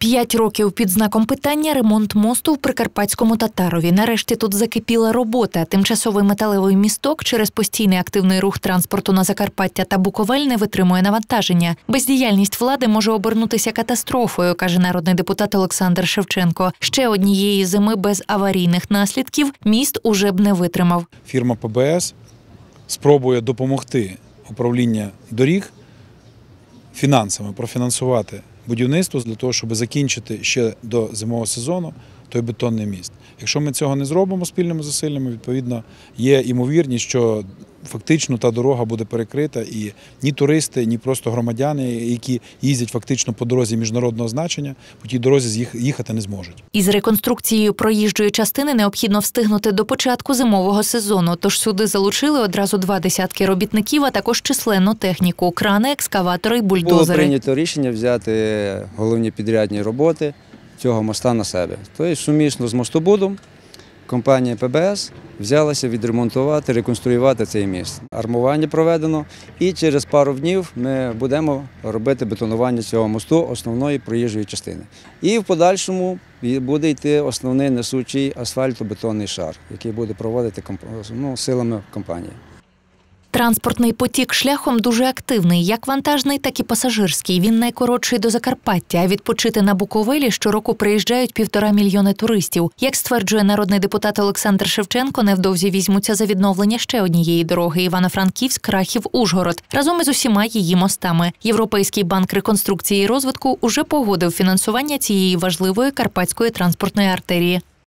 П'ять років під знаком питання ремонт мосту в Прикарпатському Татарові. Нарешті тут закипіла робота. Тимчасовий металевий місток через постійний активний рух транспорту на Закарпаття та Буковель не витримує навантаження. Бездіяльність влади може обернутися катастрофою, каже народний депутат Олександр Шевченко. Ще однієї зими без аварійних наслідків міст уже б не витримав. фірма ПБС спробує допомогти управління доріг фінансами профінансувати будівництво для того, щоб закінчити ще до зимового сезону той бетонний міст. Якщо ми цього не зробимо спільними зусиллями, відповідно є ймовірність, що фактично та дорога буде перекрита, і ні туристи, ні просто громадяни, які їздять фактично по дорозі міжнародного значення, по тій дорозі їхати не зможуть. Із реконструкцією проїжджої частини необхідно встигнути до початку зимового сезону. Тож сюди залучили одразу два десятки робітників, а також численну техніку крани, екскаватори й Було прийнято рішення взяти головні підрядні роботи цього моста на себе. Тобто сумісно з мостобудом компанія ПБС взялася відремонтувати, реконструювати цей міст. Армування проведено, і через пару днів ми будемо робити бетонування цього мосту основної проїжджої частини. І в подальшому буде йти основний несучий асфальтобетонний шар, який буде проводити ну, силами компанії. Транспортний потік шляхом дуже активний, як вантажний, так і пасажирський. Він найкоротший до Закарпаття. А відпочити на Буковелі щороку приїжджають півтора мільйони туристів. Як стверджує народний депутат Олександр Шевченко, невдовзі візьмуться за відновлення ще однієї дороги Івано-Франківськ, Крахів, Ужгород разом із усіма її мостами. Європейський банк реконструкції і розвитку уже погодив фінансування цієї важливої карпатської транспортної артерії.